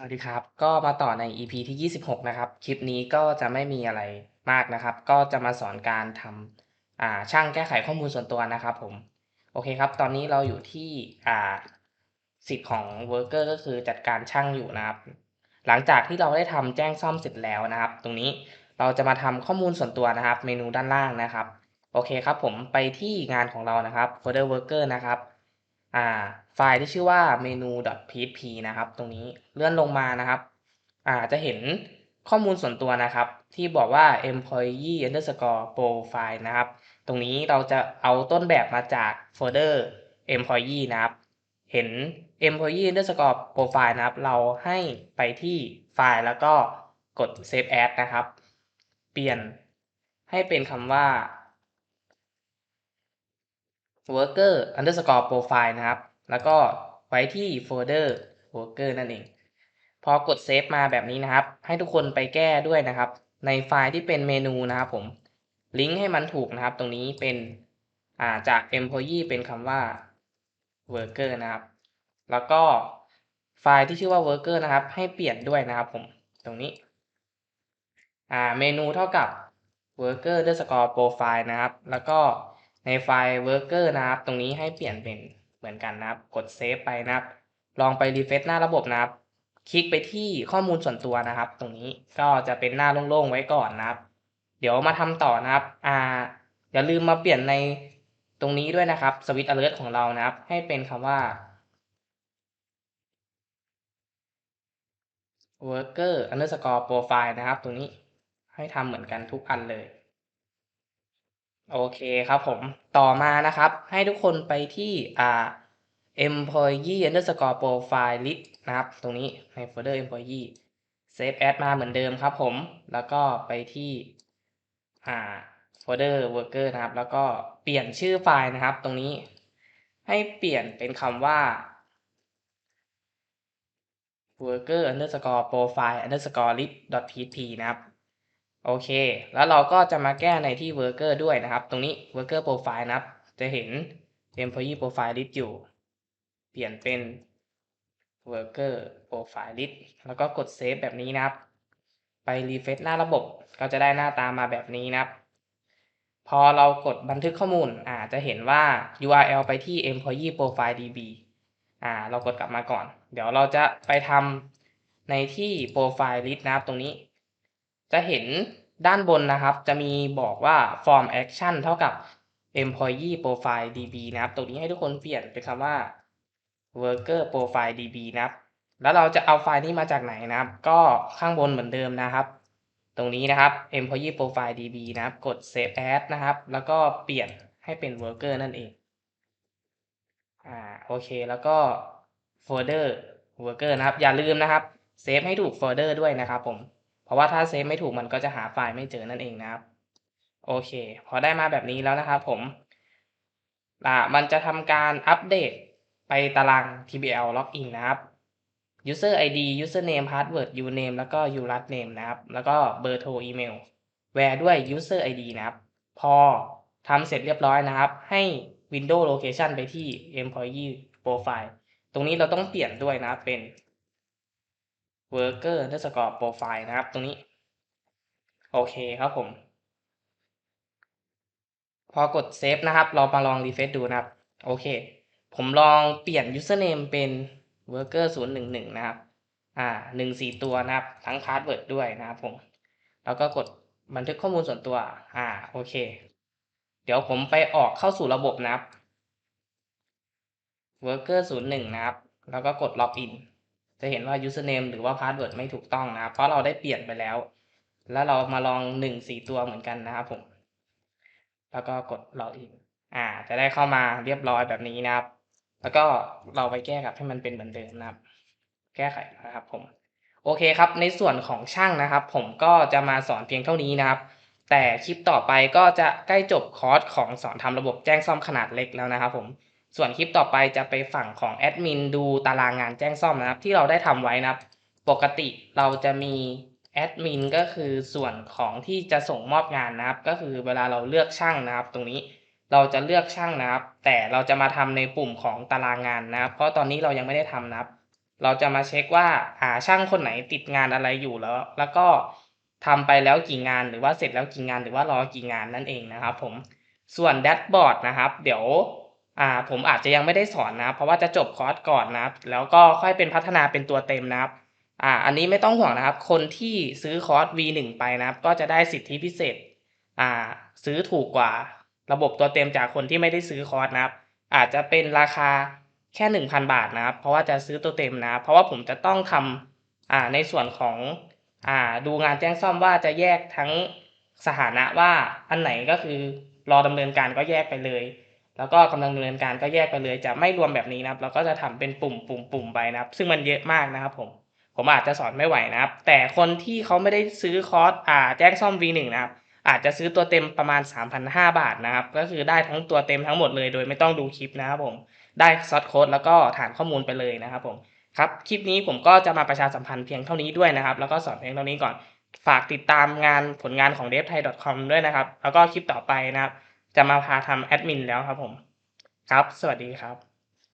สวัสดีครับ ก็มาต่อใน EP ที่ 26 นะครับ คลิปนี้ก็จะไม่มีอะไรมากนะครับ ก็จะมาสอนการทำอ่าช่างแก้ไขข้อมูลส่วนตัวนะครับผม โอเคครับ ตอนนี้เราอยู่ที่อ่าสิทธิ์ของ worker ก็คือจัดการช่างอยู่นะครับ หลังจากที่เราได้ทำแจ้งซ่อมเสร็จแล้วนะครับ ตรงนี้เราจะมาทำข้อมูลส่วนตัวนะครับ เมนูด้านล่างนะครับ โอเคครับผม ไปที่งานของเรานะครับ folder worker นะครับ อ่าไฟล์ที่ชื่อว่า menu.php นะครับ ตรงนี้เลื่อนลงมานะครับอ่าจะเห็นข้อมูลส่วนตัวนะครับ ที่บอกว่า employee underscore profile นะครับ ตรงนี้เราจะเอาต้นแบบมาจากโฟลเดอร์ employee นะครับ เห็น employee underscore profile นะครับ เราให้ไปที่ไฟล์แล้วก็กด save as นะครับ เปลี่ยนให้เป็นคำว่า worker underscore profile นะครับ แล้วก็ไว้ที่โฟลเดอร์ worker นั่นเอง พอกดเซฟมาแบบนี้นะครับ ให้ทุกคนไปแก้ด้วยนะครับ ในไฟล์ที่เป็นเมนูนะครับผมลิงก์ให้มันถูกนะครับ ตรงนี้เป็นอ่าจาก employee เป็นคำว่า worker นะครับ แล้วก็ไฟล์ที่ชื่อว่า worker นะครับ ให้เปลี่ยนด้วยนะครับผมตรงนี้อ่าเมนูเท่ากับ worker underscore profile นะครับ แล้วก็ ในไฟล์ worker นะครับ ตรงนี้ให้เปลี่ยนเป็นเหมือนกันนะครับ กดเซฟไปนะครับ ลองไปรีเฟซหน้าระบบนะครับ คลิกไปที่ข้อมูลส่วนตัวนะครับ ตรงนี้ก็จะเป็นหน้าโล่งๆไว้ก่อนนะครับ เดี๋ยวมาทำต่อนะครับ อ่า อย่าลืมมาเปลี่ยนในตรงนี้ด้วยนะครับสวิตช์ alert ของเรานะครับ ให้เป็นคำว่า worker underscore profile นะครับ ตรงนี้ให้ทำเหมือนกันทุกอันเลย โอเคครับผม ต่อมานะครับ ให้ทุกคนไปที่อ่า employee underscore profile list นะครับ ตรงนี้ในโฟลเดอร์ employee save as มาเหมือนเดิมครับผม แล้วก็ไปที่อ่าโฟลเดอร์ worker นะครับ แล้วก็เปลี่ยนชื่อไฟล์นะครับ ตรงนี้ ให้เปลี่ยนเป็นคำว่า worker underscore profile underscore list php นะครับ โอเค แล้วเราก็จะมาแก้ในที่ worker ด้วยนะครับ ตรงนี้ worker profile นะครับ จะเห็น employee profile list อยู่ เปลี่ยนเป็น worker profile list แล้วก็กด save แบบนี้นะครับ ไป refresh หน้าระบบ ก็จะได้หน้าตามาแบบนี้นะครับ พอเรากดบันทึกข้อมูลอ่าจะเห็นว่า URL ไปที่ employee profile db อ่า เรากดกลับมาก่อน เดี๋ยวเราจะไปทำในที่ profile list นะครับตรงนี้ จะเห็นด้านบนนะครับ จะมีบอกว่า form action เท่ากับ employee profile db นะครับ ตรงนี้ให้ทุกคนเปลี่ยนเป็นคำว่า worker profile db นะครับ แล้วเราจะเอาไฟล์นี้มาจากไหนนะครับ ก็ข้างบนเหมือนเดิมนะครับ ตรงนี้นะครับ employee profile db นะครับ กด save as นะครับ แล้วก็เปลี่ยนให้เป็น worker นั่นเอง อ่า โอเค แล้วก็โฟลเดอร์ worker นะครับ อย่าลืมนะครับ เซฟให้ถูกโฟลเดอร์ด้วยนะครับผม เพราะว่าถ้าเซฟไม่ถูกมันก็จะหาไฟล์ไม่เจอนั่นเองนะครับ โอเค พอได้มาแบบนี้แล้วนะครับผมอ่ามันจะทำการอัปเดตไปตาราง TBL login นะครับ user ID username password uname แล้วก็ ulat name นะครับ แล้วก็เบอร์โทรอีเมล where ด้วย user ID นะครับ พอทำเสร็จเรียบร้อยนะครับ ให้ window location ไปที่ employee profile ตรงนี้เราต้องเปลี่ยนด้วยนะเป็น worker underscore profile นะครับตรงนี้ โอเคครับผม พอกดเซฟนะครับ เรามาลองรีเฟซดูนะครับ โอเค ผมลองเปลี่ยน username เป็น worker 0 1 1 นะครับ อ่าหนึ่งสี่ตัวนะครับ ทั้ง password ด้วยนะครับผม แล้วก็กดบันทึกข้อมูลส่วนตัว อ่า โอเค เดี๋ยวผมไปออกเข้าสู่ระบบนะครับ worker 0 1 นะครับ แล้วก็กด login จะเห็นว่า username หรือว่า password ไม่ถูกต้องนะครับ เพราะเราได้เปลี่ยนไปแล้ว แล้วเรามาลองหนึ่งสี่ตัวเหมือนกันนะครับผม แล้วก็กด login อ่า จะได้เข้ามาเรียบร้อยแบบนี้นะครับ แล้วก็เราไปแก้กับให้มันเป็นเหมือนเดิมนะครับ แก้ไขนะครับผม โอเคครับ ในส่วนของช่างนะครับ ผมก็จะมาสอนเพียงเท่านี้นะครับ แต่คลิปต่อไปก็จะใกล้จบคอร์สของสอนทำระบบแจ้งซ่อมขนาดเล็กแล้วนะครับผม ส่วนคลิปต่อไปจะไปฝั่งของแอดมินดูตารางงานแจ้งซ่อมนะครับ ที่เราได้ทำไว้นะครับ ปกติเราจะมีแอดมินก็คือส่วนของที่จะส่งมอบงานนะครับ ก็คือเวลาเราเลือกช่างนะครับ ตรงนี้เราจะเลือกช่างนะครับ แต่เราจะมาทำในปุ่มของตารางงานนะครับ เพราะตอนนี้เรายังไม่ได้ทำนะครับ เราจะมาเช็คว่าอาช่างคนไหนติดงานอะไรอยู่แล้ว แล้วก็ทำไปแล้วกี่งานหรือว่าเสร็จแล้วกี่งานหรือว่ารอกี่งานนั่นเองนะครับ ผมส่วนแดชบอร์ดนะครับ เดี๋ยว อ่าผมอาจจะยังไม่ได้สอนนะเพราะว่าจะจบคอร์สก่อนนะแล้วก็ค่อยเป็นพัฒนาเป็นตัวเต็มนะครับอ่าอันนี้ไม่ต้องห่วงนะครับ คนที่ซื้อคอร์ส V1 ไปนะครับ ก็จะได้สิทธิพิเศษอ่าซื้อถูกกว่าระบบตัวเต็มจากคนที่ไม่ได้ซื้อคอร์สนะครับ อาจจะเป็นราคาแค่หนึ่งพันบาทนะครับ เพราะว่าจะซื้อตัวเต็มนะ เพราะว่าผมจะต้องทำอ่าในส่วนของอ่าดูงานแจ้งซ่อมว่าจะแยกทั้งสถานะว่าอันไหนก็คือรอดำเนินการก็แยกไปเลย แล้วก็กำลังดำเนินการก็แยกไปเลยจะไม่รวมแบบนี้นะครับเราก็จะทำเป็นปุ่มปุ่มปุ่มไปนะครับ ซึ่งมันเยอะมากนะครับผมผมอาจจะสอนไม่ไหวนะครับ แต่คนที่เขาไม่ได้ซื้อคอร์สอ่าแจ้งซ่อม V1 นะครับอาจจะซื้อตัวเต็มประมาณ 3,500 บาทนะครับ ก็คือได้ทั้งตัวเต็มทั้งหมดเลยโดยไม่ต้องดูคลิปนะครับผมได้ซอสโค้ดแล้วก็ฐานข้อมูลไปเลยนะครับผมครับคลิปนี้ผมก็จะมาประชาสัมพันธ์เพียงเท่านี้ด้วยนะครับ แล้วก็สอนเพียงเท่านี้ก่อนฝากติดตามงานผลงานของ d e v t h a i c o m ด้วยนะครับ แล้วก็คลิปต่อไปนะครับ จะมาพาทำแอดมินแล้วครับผม ครับ สวัสดีครับ